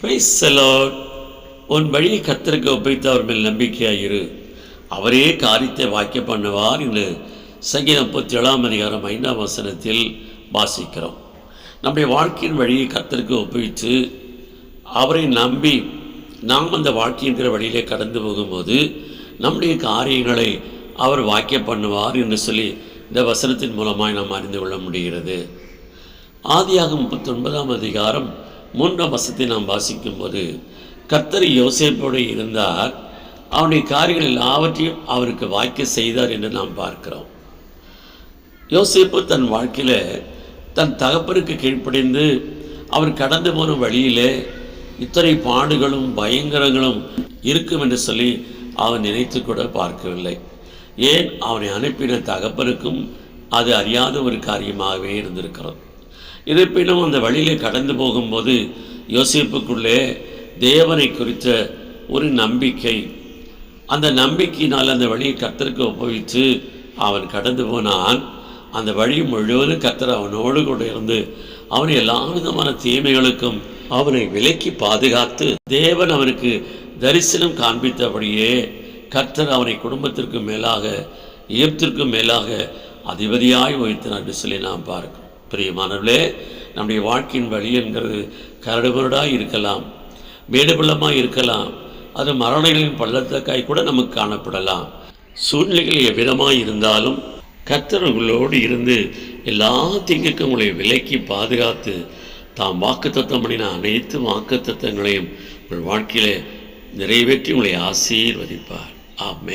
Price செலாட் உன் வழியை கத்திரக்கு ஒப்பைத்து அவர் மேல் நம்பிக்கையாயிரு அவரே காரியத்தை வாக்கிய பண்ணுவார் என்று சங்கீதம் முப்பத்தி ஏழாம் அதிகாரம் ஐந்தாம் வசனத்தில் வாசிக்கிறோம். நம்முடைய வாழ்க்கையின் வழியை கத்தருக்கு ஒப்புவித்து அவரை நம்பி நாம் அந்த வாழ்க்கைங்கிற வழியிலே கடந்து போகும்போது நம்முடைய காரியங்களை அவர் வாக்கிய பண்ணுவார் என்று சொல்லி இந்த வசனத்தின் மூலமாக நாம் அறிந்து கொள்ள முடிகிறது. ஆதியாக முப்பத்தொன்பதாம் அதிகாரம் மூன்றாம் வசத்தை நாம் வாசிக்கும்போது கர்த்தர் யோசேப்போடு இருந்தார். அவனுடைய காரியங்கள் எல்லாவற்றையும் அவருக்கு வாய்க்க செய்தார் என்று நாம் பார்க்கிறோம். யோசேப்பு தன் வாழ்க்கையில் தன் தகப்பனுக்கு கீழ்ப்படைந்து அவர் கடந்து போன வழியிலே இத்தனை பாடுகளும் பயங்கரங்களும் இருக்கும் என்று சொல்லி அவன் நினைத்து கூட பார்க்கவில்லை. ஏன்? அவனை அனுப்பின தகப்பனுக்கும் அது அறியாத ஒரு காரியமாகவே இருந்திருக்கிறது. இருப்பினும் அந்த வழியிலே கடந்து போகும்போது யோசிப்புக்குள்ளே தேவனை குறித்த ஒரு நம்பிக்கை. அந்த நம்பிக்கையினால் அந்த வழியை கர்த்தருக்கு ஒப்புவித்து அவன் கடந்து போனான். அந்த வழி முழுவதும் கர்த்தர் அவனோடு கூட இருந்து அவனை எல்லா விதமான தீமைகளுக்கும் அவனை விலக்கி பாதுகாத்து தேவன் அவனுக்கு தரிசனம் காண்பித்தபடியே கர்த்தர் அவனை குடும்பத்திற்கு மேலாக எகிப்திற்கு மேலாக அதிபதியாய் வைத்தார் என்று சொல்லி நாம் பார்க்கிறோம். பிரியமானவர்களே நம்முடைய வாழ்க்கையின் வழி என்கிறது கரடுமுரடாக இருக்கலாம் மேடுபள்ளமாக இருக்கலாம் அது மரணங்களின் பள்ளத்தக்காய் கூட நமக்கு காணப்படலாம். சூழ்நிலைகள் எவ்விதமாக இருந்தாலும் கர்த்தர் இருந்து எல்லா தீங்குக்கும் உங்களை விலக்கி பாதுகாத்து தாம் வாக்குத்தத்தம் பண்ணின அனைத்து வாக்குத்தத்தங்களையும் உங்கள் வாழ்க்கையில் நிறைவேற்றி உங்களை ஆசீர்வதிப்பார். ஆமே